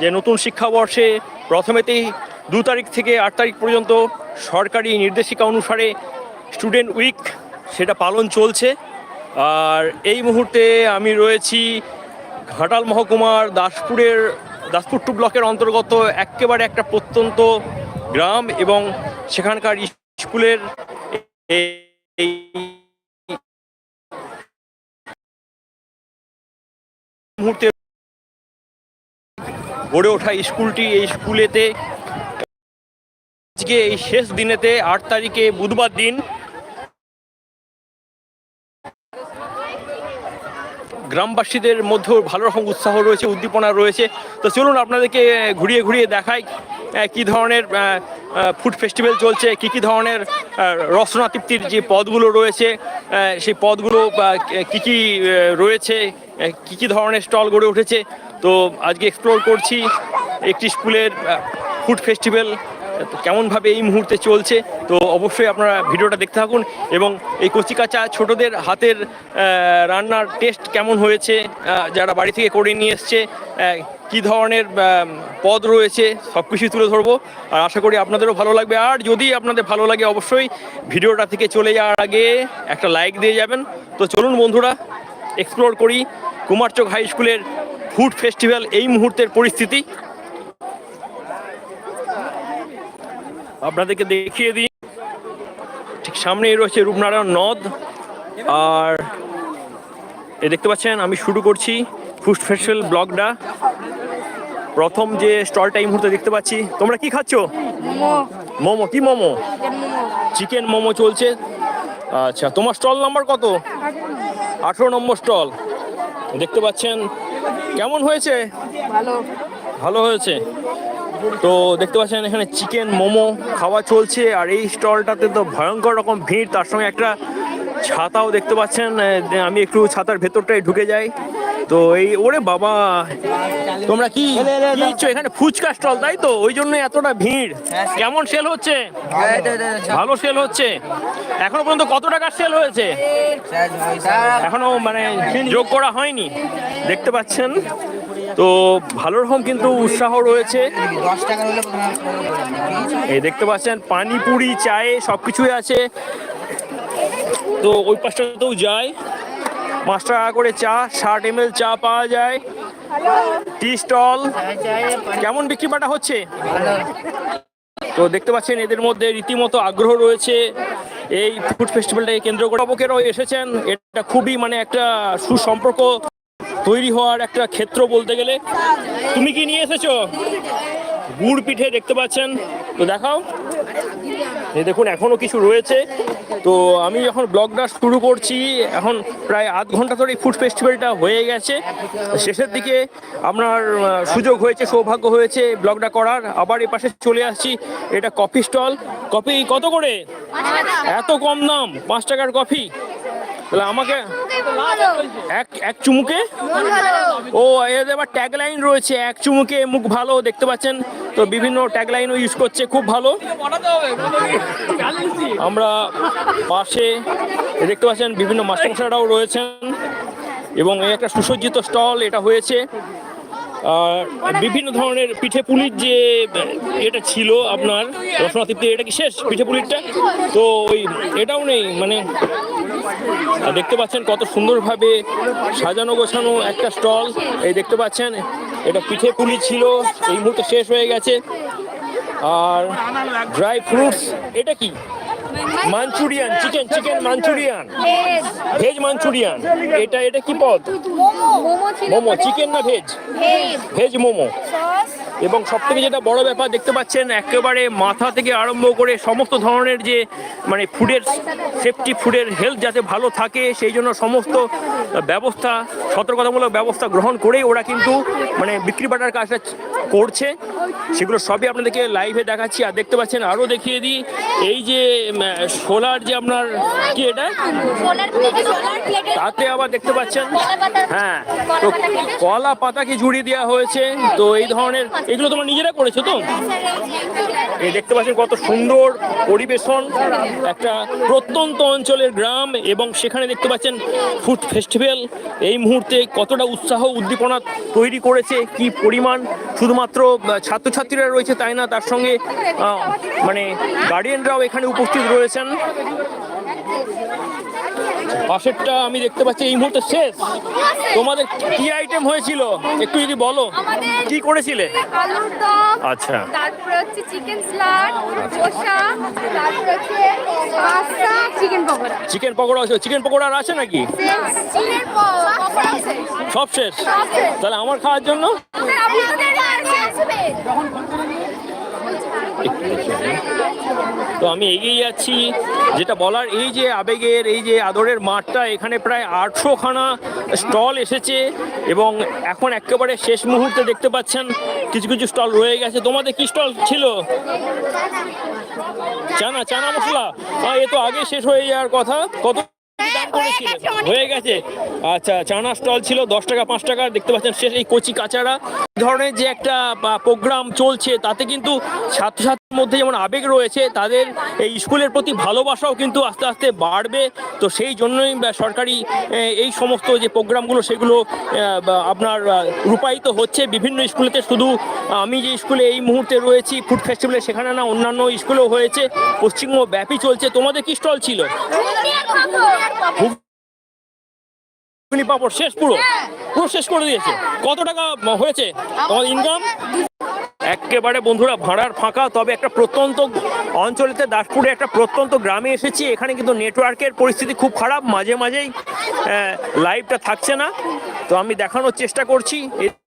যে নতুন শিক্ষাবর্ষে প্রথমেতেই দু তারিখ থেকে আট তারিখ পর্যন্ত সরকারি নির্দেশিকা অনুসারে স্টুডেন্ট উইক সেটা পালন চলছে। আর এই মুহূর্তে আমি রয়েছি ঘাটাল মহকুমার দাসপুরের, দাসপুর টু ব্লকের অন্তর্গত একেবারে একটা প্রত্যন্ত গ্রাম এবং সেখানকার স্কুলের মুহূর্তে গড়ে ওঠা স্কুলটি, এই স্কুলেতে আজকে এই শেষ দিনেতে আট তারিখে বুধবার দিন গ্রামবাসীদের মধ্যেও ভালো রকম উৎসাহ রয়েছে, উদ্দীপনা রয়েছে। তো চলুন আপনাদেরকে ঘুরিয়ে ঘুরিয়ে দেখাই কি ধরনের ফুড ফেস্টিভ্যাল চলছে, কি কি ধরনের রসনা তৃপ্তির যে পদগুলো রয়েছে সেই পদগুলো কি কি রয়েছে কি কি ধরনের স্টল গড়ে উঠেছে তো আজকে এক্সপ্লোর করছি একটি স্কুলের ফুড ফেস্টিভ্যাল কেমনভাবে এই মুহূর্তে চলছে, তো অবশ্যই আপনারা ভিডিওটা দেখতে থাকুন এবং এই কচিকাচা ছোটদের হাতের রান্নার টেস্ট কেমন হয়েছে যারা বাড়ি থেকে করে নিয়ে এসছে কি ধরনের পদ রয়েছে সব কিছুই তুলে ধরবো। আর আশা করি আপনাদেরও ভালো লাগবে। আর যদি আপনাদের ভালো লাগে, অবশ্যই ভিডিওটা থেকে চলে যাওয়ার আগে একটা লাইক দিয়ে যাবেন। তো চলুন বন্ধুরা এক্সপ্লোর করি। কুমারচক হাই স্কুলের ফুড ফেস্টিভ্যাল এই মুহূর্তের পরিস্থিতি। আপনাদেরকে দেখিয়ে দিই। ঠিক সামনেই রয়েছে রূপনারায়ণ নদ। আর এ দেখতে পাচ্ছেন আমি শুরু করছি ফুড ফেস্টিভ্যাল ব্লগটা। প্রথম যে স্টলটা এই মুহূর্তে দেখতে পাচ্ছি তোমরা কি খাচ্ছ? মোমো। কি মোমো? চিকেন মোমো। চলছে। আচ্ছা তোমার স্টল নাম্বার কত? আঠেরো নম্বর স্টল। দেখতে পাচ্ছেন কেমন হয়েছে? ভালো। ভালো হয়েছে? তো দেখতে পাচ্ছেন এখানে চিকেন মোমো খাওয়া চলছে আর এই স্টলটাতে তো ভয়ঙ্কর রকম ভিড়। তার সঙ্গে একটা ছাতাও দেখতে পাচ্ছেন আমি একটু ছাতার ভেতরটাই ঢুকে যাই। তো এই ওরে বাবা তোমরা কি ইচ্ছো এখানে ফুচকা স্টল তাই তো? ওই জন্য এতটা ভিড়। কেমন সেল হচ্ছে? ভালো সেল হচ্ছে। এখনও পর্যন্ত কত টাকার সেল হয়েছে? এখনও মানে যোগ করা হয়নি। দেখতে পাচ্ছেন? তো ভালো রকম কিন্তু উৎসাহ রয়েছে। এই দেখতে পাচ্ছেন পানিপুরি চায়ে সব কিছুই আছে। তো ওই পাশটাতেও যায়। পাঁচ টাকা করে চা ষাট এম চা পাওয়া যায়। Tea stall. কেমন বিক্রি বাটা হচ্ছে? তো দেখতে পাচ্ছেন এদের মধ্যে রীতিমতো আগ্রহ রয়েছে। এই ফুড ফেস্টিভ্যালটাকে কেন্দ্র করে অবকেরাও এসেছেন। এটা খুবই মানে একটা সুসম্পর্ক তৈরি হওয়ার একটা ক্ষেত্র বলতে গেলে। তুমি কি নিয়ে এসেছ? গুড় পিঠে দেখতে পাচ্ছেন। তো দেখাও। এই দেখুন এখনও কিছু রয়েছে। তো আমি যখন ব্লগটা শুরু করছি এখন প্রায় আধ ঘণ্টা ধরে ফুড ফেস্টিভ্যালটা হয়ে গেছে। শেষের দিকে আপনার সুযোগ হয়েছে সৌভাগ্য হয়েছে ব্লগটা করার। আবার এ পাশে চলে আসছি এটা কফি স্টল কফি কত করে? এত কম দাম পাঁচ টাকার কফি তাহলে আমাকে এক এক চুমুকে? ও এর আবার ট্যাগলাইন রয়েছে, এক চুমুকে মুখ ভালো, দেখতে পাচ্ছেন? তো বিভিন্ন ট্যাগলাইনও ইউজ করছে, খুব ভালো। আমরা পাশে দেখতে পাচ্ছেন বিভিন্ন মাস্টারমশাইরাও রয়েছেন। এবং এই একটা সুসজ্জিত স্টল, এটা হয়েছে। বিভিন্ন ধরনের পিঠে পুলির যে এটা ছিল আপনার রসনাতৃপ্তি এটা কি শেষ পিঠে পুলিরটা? তো ওই, এটাও নেই মানে দেখতে পাচ্ছেন কত সুন্দরভাবে সাজানো গোছানো একটা স্টল। এই দেখতে পাচ্ছেন, এটা পিঠে পুলি ছিল, এই মুহূর্তে শেষ হয়ে গেছে। আর ড্রাই ফ্রুটস, এটা কি? Manchurian chicken chicken Manchurian veg Manchurian এটা এটা কি পদ? মোমো চিকেন না ভেজ ভেজ মোমো এবং সব থেকে যেটা বড় ব্যাপার দেখতে পাচ্ছেন একেবারে মাথা থেকে আরম্ভ করে সমস্ত ধরনের যে মানে ফুডের সেফটি ফুডের হেলথ যাতে ভালো থাকে সেই জন্য সমস্ত ব্যবস্থা সতর্কতামূলক ব্যবস্থা গ্রহণ করেই ওরা কিন্তু মানে বিক্রি বাটার কাজটা করছে। সেগুলো সবই আপনাদেরকে লাইভে দেখাচ্ছি। আর দেখতে পাচ্ছেন আরও দেখিয়ে দিই এই যে সোলার যে আপনার কি এটা? তাতে আবার দেখতে পাচ্ছেন হ্যাঁ তো কলা পাতাকে জুড়িয়ে দেওয়া হয়েছে। তো এই ধরনের এগুলো তোমরা নিজেরা করেছ তো? এই দেখতে পাচ্ছেন কত সুন্দর পরিবেশন একটা প্রত্যন্ত অঞ্চলের গ্রাম এবং সেখানে দেখতে পাচ্ছেন ফুড ফেস্টিভ্যাল। এই মুহূর্তে কতটা উৎসাহ, উদ্দীপনা তৈরি করেছে, কি পরিমাণ? শুধুমাত্র ছাত্রছাত্রীরা রয়েছে তাই না? তার সঙ্গে মানে গার্ডিয়ানরাও এখানে উপস্থিত রয়েছেন। পাশেরটা আমি দেখতে পাচ্ছি এই মুহূর্তে শেষ। তোমাদের কি আইটেম হয়েছিল? একটু যদি বলো। কি করেছিলে? আলুর দম আচ্ছা। তারপরে হচ্ছে চিকেন স্লাড কষা তারপরে হচ্ছে pasta chicken pakora. Chicken pakora আছে চিকেন পকোড়া আর আছে নাকি? চিকেন পকোড়া সব শেষ? তাহলে আমার খাওয়ার জন্য? আপনাদের আসবে। তো আমি এগিয়ে যাচ্ছি। যেটা বলার এই যে আবেগের, এই যে আদরের মাঠটা, এখানে প্রায় আটশো খানা স্টল এসেছে এবং এখন একেবারে শেষ মুহূর্তে দেখতে পাচ্ছেন কিছু কিছু স্টল রয়ে গেছে। তোমাদের কি স্টল ছিল? চানা চানা মশলা? এ তো আগে শেষ হয়ে যাওয়ার কথা। কত হয়ে গেছে। আচ্ছা চানা স্টল ছিল দশ টাকা পাঁচ টাকা দেখতে পাচ্ছেন শেষ এই কচি কাচারা। ধরনের যে একটা প্রোগ্রাম চলছে তাতে কিন্তু ছাত্রছাত্রীর মধ্যে যেমন আবেগ রয়েছে তাদের এই স্কুলের প্রতি ভালোবাসাও কিন্তু আস্তে আস্তে বাড়বে। তো সেই জন্যই সরকারি এই সমস্ত যে প্রোগ্রামগুলো সেগুলো আপনার রূপায়িত হচ্ছে। বিভিন্ন স্কুলেতে শুধু আমি যে স্কুলে এই মুহূর্তে রয়েছি ফুড ফেস্টিভ্যালে সেখানে না অন্যান্য স্কুলেও হয়েছে। পশ্চিমবঙ্গ ব্যাপী চলছে। তোমাদের কি স্টল ছিল? ঘুগনি পাপড় শেষ পুরো। পুরো শেষ করে দিয়েছে। কত টাকা হয়েছে? তোমার ইনকাম একেবারে বন্ধুরা, ভাড়ার ফাঁকা, তবে একটা প্রত্যন্ত অঞ্চলেতে দাসপুরে একটা প্রত্যন্ত গ্রামে এসেছি। এখানে কিন্তু নেটওয়ার্কের পরিস্থিতি খুব খারাপ, মাঝে মাঝেই লাইভটা থাকছে না। তো আমি দেখানোর চেষ্টা করছি।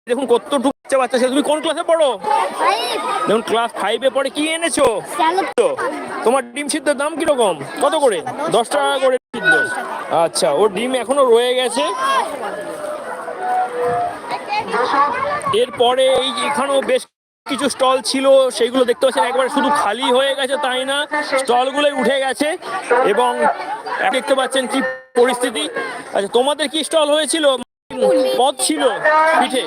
দেখুন কতটুকু বাচ্চা বাচ্চা ছেলে। তুমি কোন ক্লাসে পড়ো? দেখুন ক্লাস ফাইভে পড়ে কি এনেছো? তোমার ডিম সিদ্ধের দাম কীরকম? কত করে? দশ টাকা করে সিদ্ধ। আচ্ছা ওর ডিম এখনও রয়ে গেছে। এরপরে এই এখানেও বেশ কিছু স্টল ছিল সেইগুলো দেখতে পাচ্ছেন একবার শুধু খালি হয়ে গেছে তাই না? স্টলগুলোই উঠে গেছে এবং দেখতে পাচ্ছেন কি পরিস্থিতি। আচ্ছা তোমাদের কি স্টল হয়েছিল? পদ ছিল পিঠে।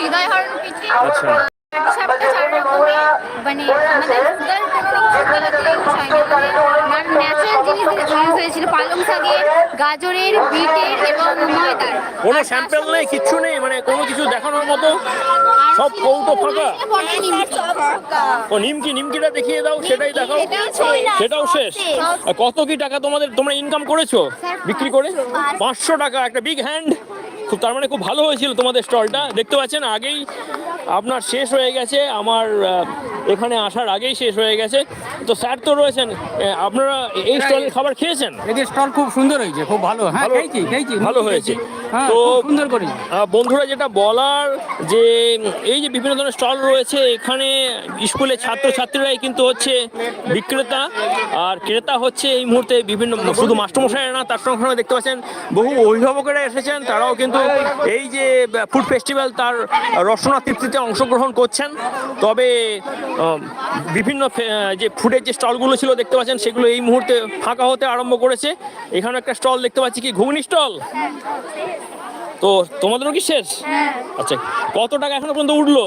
হৃদয় হরণ পিঠে। আচ্ছা। কোনো স্যাম্পেল নেই, কিচ্ছু নেই মানে কোনো কিছু দেখানোর মতো? সব ও, নিমকি, নিমকিটা দেখিয়ে দাও, সেটাই দেখাও। সেটাও শেষ। কত কি টাকা তোমাদের, তোমরা ইনকাম করেছ? বিক্রি করে? পাঁচশো টাকা, একটা বিগ হ্যান্ড খুব, তার মানে খুব ভালো হয়েছিল তোমাদের স্টলটা দেখতে পাচ্ছেন, আগেই আপনার শেষ হয়ে গেছে আমার এখানে আসার আগেই শেষ হয়ে গেছে। তো স্যার তো রয়েছেন আপনারা এই স্টলের খাবার খেয়েছেন? এদের স্টল খুব সুন্দর হয়েছে খুব ভালো। হ্যাঁ ভালো- খেয়েছি খেয়েছি। ভালো হয়েছে। হ্যাঁ তো সুন্দর করে। বন্ধুরা যেটা বলার যে এই যে বিভিন্ন ধরনের স্টল রয়েছে এখানে স্কুলের ছাত্রছাত্রীরাই কিন্তু হচ্ছে বিক্রেতা আর ক্রেতা হচ্ছে এই মুহূর্তে বিভিন্ন শুধু মাস্টারমশাইরা না তার সঙ্গে সঙ্গে দেখতে পাচ্ছেন বহু অভিভাবকেরা এসেছেন তারাও কিন্তু এই যে ফুড ফেস্টিভ্যাল তার রসনা তৃপ্তিতে অংশগ্রহণ করছেন। তবে বিভিন্ন যে ফুডের যে স্টলগুলো ছিল দেখতে পাচ্ছেন সেগুলো এই মুহূর্তে ফাঁকা হতে আরম্ভ করেছে। এখানে একটা স্টল দেখতে পাচ্ছি কি ঘুগনি স্টল? তো তোমাদেরও কি শেষ? আচ্ছা কত টাকা এখনও পর্যন্ত উঠল?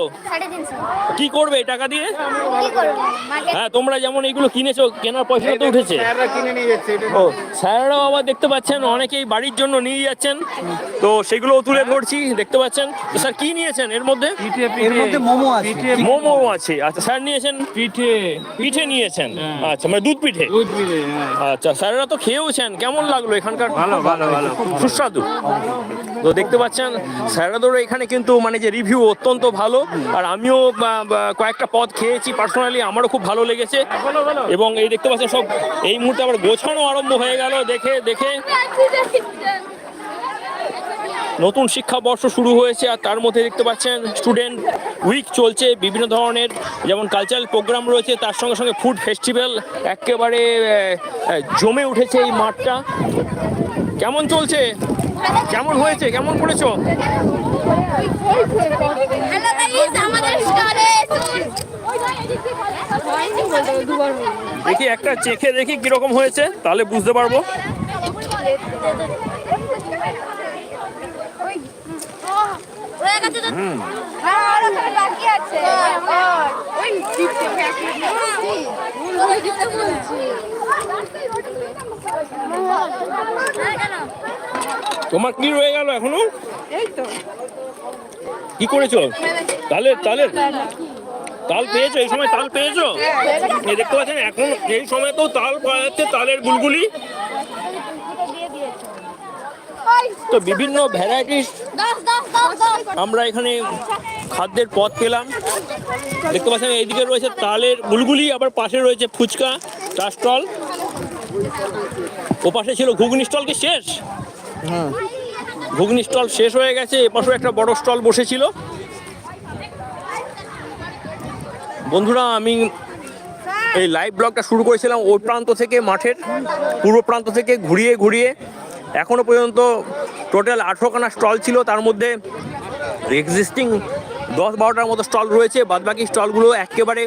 কি করবে এই টাকা দিয়ে? কি করব? মার্কেট হ্যাঁ তোমরা যেমন এইগুলো কিনেছো কেনার পয়সা তো উঠেছে। ও স্যারেরাও আবার দেখতে পাচ্ছেন অনেকেই বাড়ির জন্য নিয়ে যাচ্ছেন। তো সেগুলোও তুলে ধরছি দেখতে পাচ্ছেন। তো স্যার কি নিয়েছেন এর মধ্যে? এর মধ্যে মোমো আছে। মোমো আছে। আচ্ছা স্যার নিয়েছেন? পিঠে। পিঠে নিয়েছেন? আচ্ছা মানে দুধ পিঠে? দুধ পিঠে হ্যাঁ। আচ্ছা স্যারেরা তো খেয়েওছেন। কেমন লাগল এখানকার? ভালো ভালো ভালো। সুস্বাদু। তো দেখতে পাচ্ছেন, স্যারাদোর এখানে কিন্তু মানে যে রিভিউ অত্যন্ত ভালো। আর আমিও কয়েকটা পদ খেয়েছি পার্সোনালি আমারও খুব ভালো লেগেছে। এবং এই দেখতে পাচ্ছেন সব, এই মুহূর্তে আবার গোছানো আরম্ভ হয়ে গেল, দেখে দেখে। নতুন শিক্ষাবর্ষ শুরু হয়েছে, আর তার মধ্যে দেখতে পাচ্ছেন স্টুডেন্ট উইক চলছে বিভিন্ন ধরনের, যেমন কালচারাল প্রোগ্রাম রয়েছে, তার সঙ্গে সঙ্গে ফুড ফেস্টিভ্যাল একেবারে জমে উঠেছে এই মাঠটা। কেমন চলছে? কেমন হয়েছে কেমন করেছ দেখি একটা চেখে দেখি কীরকম হয়েছে তাহলে বুঝতে পারব হয়ে হ্যাঁ আছে তোমার কি রয়ে গেল এখনও? এই তো কি করেছ? তাহলে তালের তাল পেয়েছ? এই সময় তাল পেয়েছ? দেখতে পাচ্ছেন এখন এই সময় তো তাল পাওয়া যাচ্ছে তালের গুলগুলি। তো বিভিন্ন ভ্যারাইটিস আমরা এখানে খাদ্যের পদ পেলাম। দেখতে পাচ্ছেন এইদিকে রয়েছে তালের গুলগুলি আবার পাশে রয়েছে ফুচকা চা স্টল ও পাশে ছিল ঘুগনি স্টল কি শেষ? ঘুগনি স্টল শেষ হয়ে গেছে এ পাশেও একটা বড় স্টল বসেছিল। বন্ধুরা, আমি এই লাইভ ব্লগটা শুরু করেছিলাম ওই প্রান্ত থেকে মাঠের, পূর্ব প্রান্ত থেকে ঘুরিয়ে ঘুরিয়ে। এখনও পর্যন্ত টোটাল আঠেরোখানা স্টল ছিল, তার মধ্যে এক্সিস্টিং দশ বারোটার মতো স্টল রয়েছে, বাদবাকি স্টলগুলো একেবারে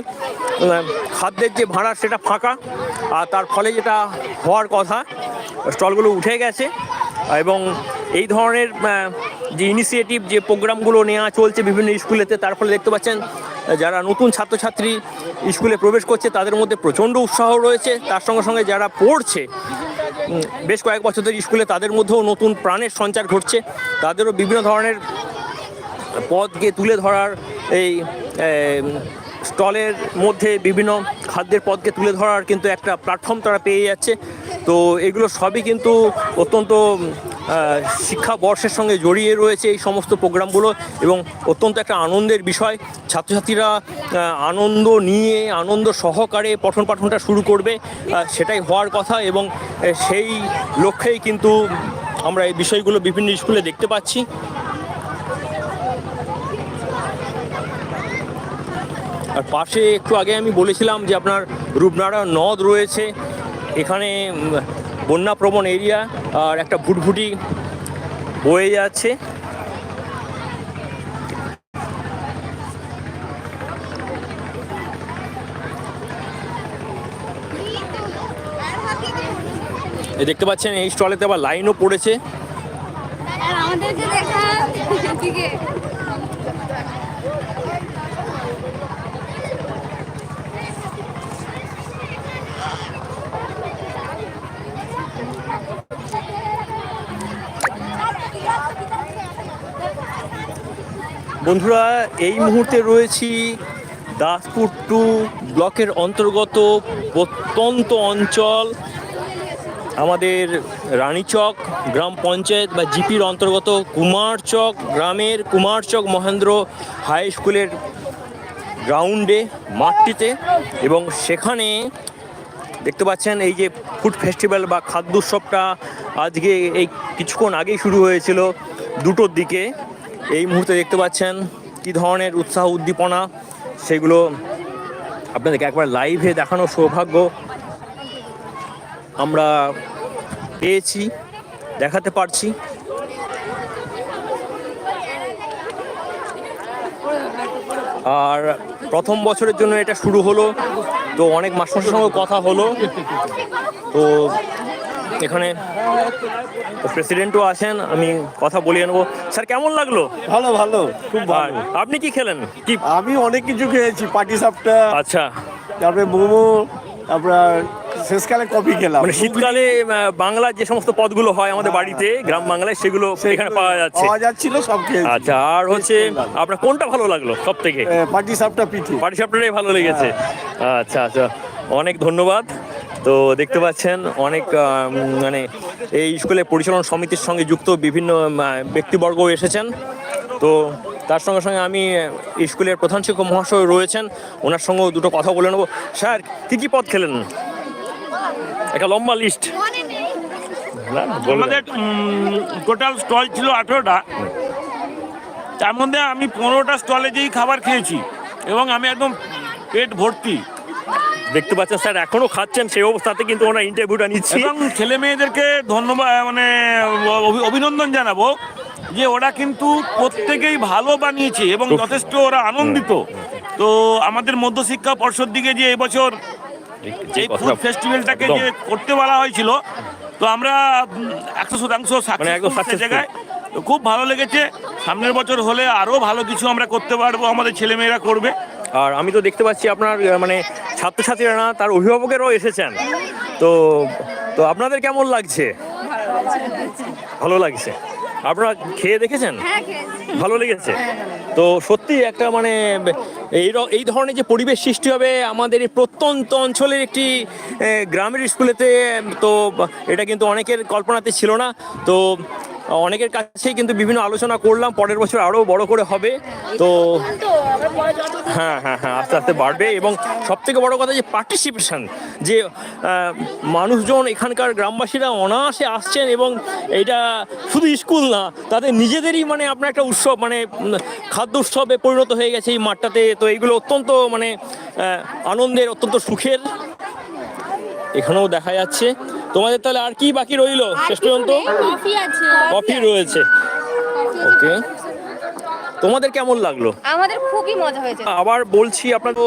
খাদ্যের যে ভাড়া সেটা ফাঁকা, আর তার ফলে যেটা হওয়ার কথা, স্টলগুলো উঠে গেছে, এবং এই ধরনের যে ইনিশিয়েটিভ যে প্রোগ্রামগুলো নেওয়া চলছে বিভিন্ন স্কুলেতে, তার ফলে দেখতে পাচ্ছেন, যারা নতুন ছাত্রছাত্রী স্কুলে প্রবেশ করছে, তাদের মধ্যে প্রচণ্ড উৎসাহ রয়েছে। তার সঙ্গে সঙ্গে যারা পড়ছে বেশ কয়েক বছর ধরে স্কুলে, তাদের মধ্যেও নতুন প্রাণের সঞ্চার ঘটছে। তাদেরও বিভিন্ন ধরনের পদকে তুলে ধরার এই স্টলের মধ্যে বিভিন্ন খাদ্যের পদকে তুলে ধরার কিন্তু একটা প্ল্যাটফর্ম তারা পেয়ে যাচ্ছে। তো এগুলো সবই কিন্তু অত্যন্ত আহ, শিক্ষাবর্ষের সঙ্গে জড়িয়ে রয়েছে এই সমস্ত প্রোগ্রামগুলো এবং অত্যন্ত একটা আনন্দের বিষয়। ছাত্রছাত্রীরা আনন্দ নিয়ে আনন্দ সহকারে পঠন পাঠনটা শুরু করবে সেটাই হওয়ার কথা এবং সেই লক্ষ্যেই কিন্তু আমরা এই বিষয়গুলো বিভিন্ন স্কুলে দেখতে পাচ্ছি। আর পাশে একটু আগে আমি বলেছিলাম যে আপনার রূপনারা নদ রয়েছে। এখানে বন্যাপ্রবণ এরিয়া আর একটা ভুটভুটি বয়ে যাচ্ছে। দেখতে পাচ্ছেন, এই স্টলেতে আবার লাইনও পড়েছে। আমাদেরকে দেখা বন্ধুরা, এই মুহূর্তে রয়েছি দাসপুর টু ব্লকের অন্তর্গত প্রত্যন্ত অঞ্চল, আমাদের রানীচক গ্রাম পঞ্চায়েত বা জিপির অন্তর্গত কুমারচক গ্রামের কুমারচক মহেন্দ্র হাই স্কুলের গ্রাউন্ডে, মাঠটিতে এবং সেখানে দেখতে পাচ্ছেন এই যে ফুড ফেস্টিভ্যাল বা খাদ্য উৎসবটা আজকে এই কিছুক্ষণ আগেই শুরু হয়েছিল দুটোর দিকে। এই মুহূর্তে দেখতে পাচ্ছেন কী ধরনের উৎসাহ, উদ্দীপনা, সেগুলো আপনাদেরকে একবার লাইভে দেখানোর সৌভাগ্য আমরা পেয়েছি, দেখাতে পারছি। আর প্রথম বছরের জন্য এটা শুরু হলো, তো অনেক মাস্টারের সঙ্গে কথা হলো, তো এখানে প্রেসিডেন্টও আছেন আমি কথা বলিয়ে নেব। স্যার কেমন লাগল? ভালো ভালো খুব ভালো। আপনি কি খেলেন? কি? আমি অনেক কিছু খেয়েছি পাটি সাপটা আচ্ছা। তারপরে মোমো তারপরে শেষকালে কফি খেলাম। মানে শীতকালে বাংলার যে সমস্ত পদগুলো হয় আমাদের হ্যাঁ, বাড়িতে গ্রাম বাংলায় সেগুলো এখানে পাওয়া যাচ্ছে। পাওয়া যাচ্ছিল সব খেয়েছি। আচ্ছা আর হচ্ছে আপনার কোনটা ভালো লাগল সব থেকে পাটি সাপটা পিঠে। পাটি সাপটাই ভালো লেগেছে। আচ্ছা আচ্ছা। অনেক ধন্যবাদ। তো দেখতে পাচ্ছেন অনেক মানে এই স্কুলের পরিচালনা সমিতির সঙ্গে যুক্ত বিভিন্ন ব্যক্তিবর্গ এসেছেন। তো তার সঙ্গে সঙ্গে আমি স্কুলের প্রধান শিক্ষক মহাশয় রয়েছেন। ওনার সঙ্গেও দুটো কথা বলে নেব। স্যার, কী কী পদ খেলেন? একটা লম্বা লিস্ট আমাদের টোটাল স্টল ছিল আঠেরোটা। তার মধ্যে আমি পনেরোটা স্টলে যেই খাবার খেয়েছি, এবং আমি একদম পেট ভর্তি। দেখতে পাচ্ছেন স্যার এখনও খাচ্ছেন সেই অবস্থাতে কিন্তু ওনার ইন্টারভিউটা নিচ্ছি। এবং ছেলে মেয়েদেরকে ধন্যবাদ মানে অভি- অভিনন্দন জানাব যে ওরা কিন্তু প্রত্যেকেই ভালো বানিয়েছে এবং যথেষ্ট ওরা আনন্দিত। তো আমাদের মধ্যশিক্ষা পর্ষদ দিকে যে এবছর এই ফুড ফেস্টিভ্যালটাকে যে করতে বলা হয়েছিল তো আমরা একশো শতাংশ মানে জায়গায়। খুব ভালো লেগেছে। সামনের বছর হলে আরও ভালো কিছু আমরা করতে পারব আমাদের ছেলেমেয়েরা করবে। আর আমি তো দেখতে পাচ্ছি আপনার মানে ছাত্রছাত্রীরা না তার অভিভাবকেরাও এসেছেন। তো তো আপনাদের কেমন লাগছে? ভালো লাগছে। আপনারা খেয়ে দেখেছেন? হ্যাঁ ভালো লেগেছে? তো সত্যি একটা মানে এই এই ধরনের যে পরিবেশ সৃষ্টি হবে আমাদের এই প্রত্যন্ত অঞ্চলের একটি গ্রামের স্কুলেতে তো এটা কিন্তু অনেকের কল্পনাতে ছিল না। তো অনেকের কাছেই কিন্তু বিভিন্ন আলোচনা করলাম পরের বছর আরও বড় করে হবে। তো হ্যাঁ হ্যাঁ হ্যাঁ আস্তে আস্তে বাড়বে এবং সব থেকে বড় কথা যে পার্টিসিপেশন যে মানুষজন এখানকার গ্রামবাসীরা অনায়াসে আসছেন এবং এটা শুধু স্কুল না তাদের নিজেদেরই মানে আপনার একটা উৎসব মানে খাদ্য উৎসবে পরিণত হয়ে গেছে এই মাঠটাতে। তো এইগুলো অত্যন্ত মানে আনন্দের অত্যন্ত সুখের। এখানেও দেখা যাচ্ছে। তোমাদের তাহলে আর কি বাকি রইল শেষ পর্যন্ত? কফি রয়েছে। ওকে তোমাদের কেমন লাগল? আমাদের খুবই মজা হয়েছে। আবার বলছি আপনার তো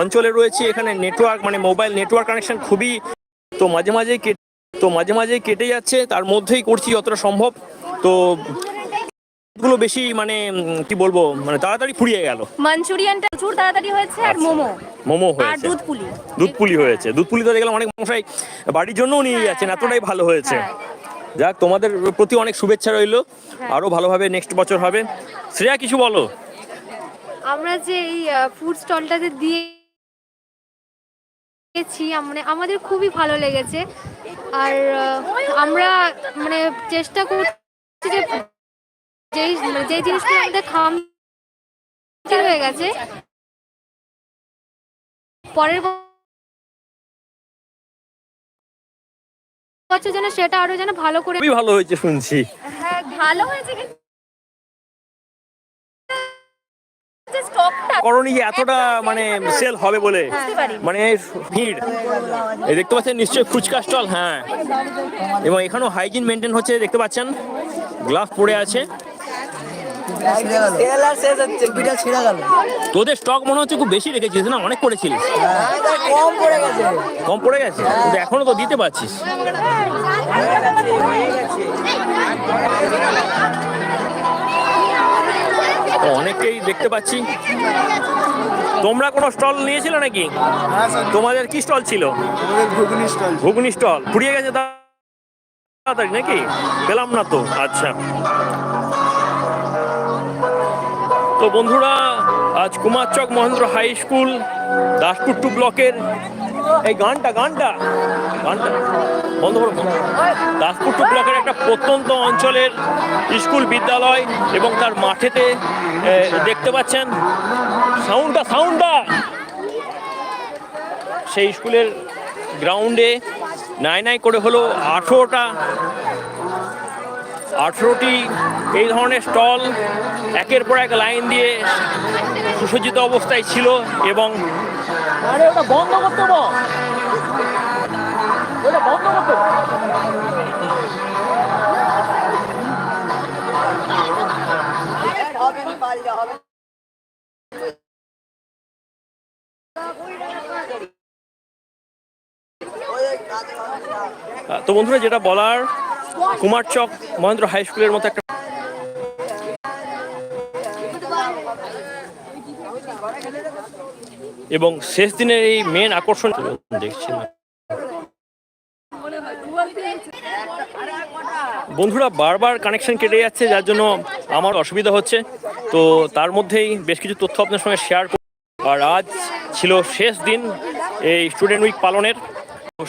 অঞ্চলে রয়েছে এখানে নেটওয়ার্ক মানে মোবাইল নেটওয়ার্ক কানেকশন খুবই তো মাঝে কেটে তো মাঝে মাঝেই কেটে যাচ্ছে তার মধ্যেই করছি যতটা সম্ভব। তো গুলো বেশি মানে কি বলব মানে তাড়াতাড়ি ফুরিয়ে গেল। মাঞ্চুরিয়ানটা প্রচুর তাড়াতাড়ি হয়েছে আর মোমো। মোমো আর হয়েছে। দুধ পুলি। দুধ পুলি হয়েছে। দুধ পুলি তো দেখলাম অনেক মশাই বাড়ির জন্যও নিয়ে যাচ্ছেন এতটাই ভালো হয়েছে। হ্যাঁ। যাক তোমাদের প্রতি অনেক শুভেচ্ছা রইল। আরও ভালোভাবে নেক্সট বছর হবে। শ্রেয়া কিছু বলো? আমরা যে এই ফুড স্টলটাতে দিয়েছি মানে আমাদের খুবই ভালো লেগেছে। আর আমরা মানে চেষ্টা করছি যে যেই যে জিনিসগুলো আমাদের খাম হয়ে গেছে পরের বছর যেন সেটা আরও যেন ভালো করে খুবই ভালো হয়েছে শুনছি। হ্যাঁ ভালো হয়েছে কিন্তু করণী এতটা মানে সেল হবে বলে মানে ভিড়। এই দেখতে পাচ্ছেন নিশ্চয়ই ফুচকা স্টল হ্যাঁ। এবং এখানেও হাইজিন মেনটেন হচ্ছে দেখতে পাচ্ছেন। গ্লাভ পরে আছে তেল আর শেষ হচ্ছে পিঠা ছিঁড়ে গেল তোদের স্টক মনে হচ্ছে খুব বেশি রেখেছিস না? অনেক করেছিলিস। কম পড়ে গেছে। কম পড়ে গেছে? কিন্তু এখনও তো দিতে পারছিস। তো অনেককেই দেখতে পাচ্ছি। তোমরা কোনো স্টল নিয়েছিলে নাকি? হ্যাঁ তোমাদের কি স্টল ছিল? ঘুগনি স্টল ঘুগনি স্টল ফুরিয়ে গেছে তাড়াতাড়ি নাকি? পেলাম না তো। আচ্ছা। তো বন্ধুরা, আজ Kumarchak Mahendra high school, Daspur two ব্লকের, এই গানটা গানটা গানটা, বন্ধ দাসপুর টু ব্লকের একটা প্রত্যন্ত অঞ্চলের স্কুল বিদ্যালয় এবং তার মাঠেতে দেখতে পাচ্ছেন, সাউন্ডটা সাউন্ডটা! সেই স্কুলের গ্রাউন্ডে নাই নাই করে হলো আঠেরোটা, আঠেরোটি এই ধরনের স্টল একের পর এক লাইন দিয়ে সুসজ্জিত অবস্থায় ছিল এবং আরে ওটা বন্ধ করতে ওটা বন্ধ করতে তো বন্ধুরা যেটা বলার কুমারচক মহেন্দ্র হাই স্কুলের মতো একটা এবং শেষ দিনের এই মেন আকর্ষণ দেখছি না? বন্ধুরা, বারবার কানেকশন কেটে যাচ্ছে, যার জন্য আমার অসুবিধা হচ্ছে। তো তার মধ্যেই বেশ কিছু তথ্য আপনার সঙ্গে শেয়ার আর আজ ছিল শেষ দিন এই স্টুডেন্ট উইক পালনের।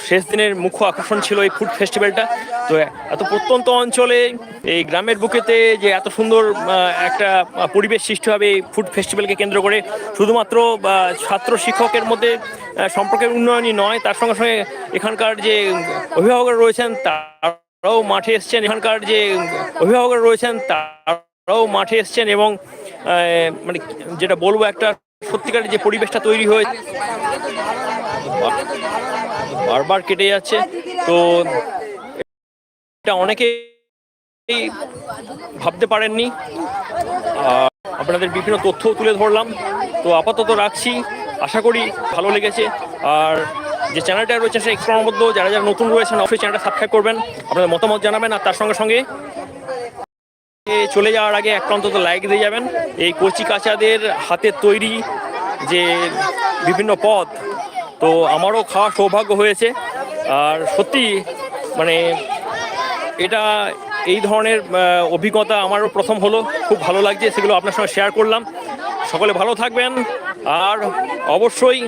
শেষ দিনের মুখ্য আকর্ষণ ছিল এই ফুড ফেস্টিভ্যালটা। তো এত প্রত্যন্ত অঞ্চলে এই গ্রামের বুকেতে যে এত সুন্দর একটা পরিবেশ সৃষ্টি হবে এই ফুড ফেস্টিভ্যালকে কেন্দ্র করে, শুধুমাত্র ছাত্র শিক্ষকের মধ্যে সম্পর্কের উন্নয়নই নয়, তার সঙ্গে সঙ্গে এখানকার যে অভিভাবকরা রয়েছেন, তারাও মাঠে এসছেন। এখানকার যে অভিভাবকরা রয়েছেন, তারাও মাঠে এসছেন এবং মানে যেটা বলব একটা সত্যিকারের যে পরিবেশটা তৈরি হয়ে বারবার কেটে যাচ্ছে। তো এটা অনেকে ভাবতে পারেননি। আপনাদের বিভিন্ন তথ্যও তুলে ধরলাম। তো আপাতত রাখছি। আশা করি ভালো লেগেছে। আর যে চ্যানেলটা রয়েছে সেই ক্রমবদ্ধ যারা যারা নতুন রয়েছেন, অবশ্যই চ্যানেলটা সাবস্ক্রাইব করবেন, আপনাদের মতামত জানাবেন, আর তার সঙ্গে সঙ্গে চলে যাওয়ার আগে একটা অন্তত লাইক দিয়ে যাবেন। এই কচি কাচাদের হাতের তৈরি যে বিভিন্ন পদ তো আমারও খাওয়ার সৌভাগ্য হয়েছে। আর সত্যি মানে এটা এই ধরনের অভিজ্ঞতা আমারও প্রথম হলো। খুব ভালো লাগছে, সেগুলো আপনার সঙ্গে শেয়ার করলাম। সকলে ভালো থাকবেন, আর অবশ্যই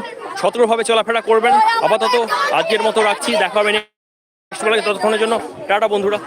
সতর্কভাবে চলাফেরা করবেন। আপাতত আজকের মতো রাখছি, দেখা হবে ততক্ষণের জন্য। টাটা, বন্ধুরা।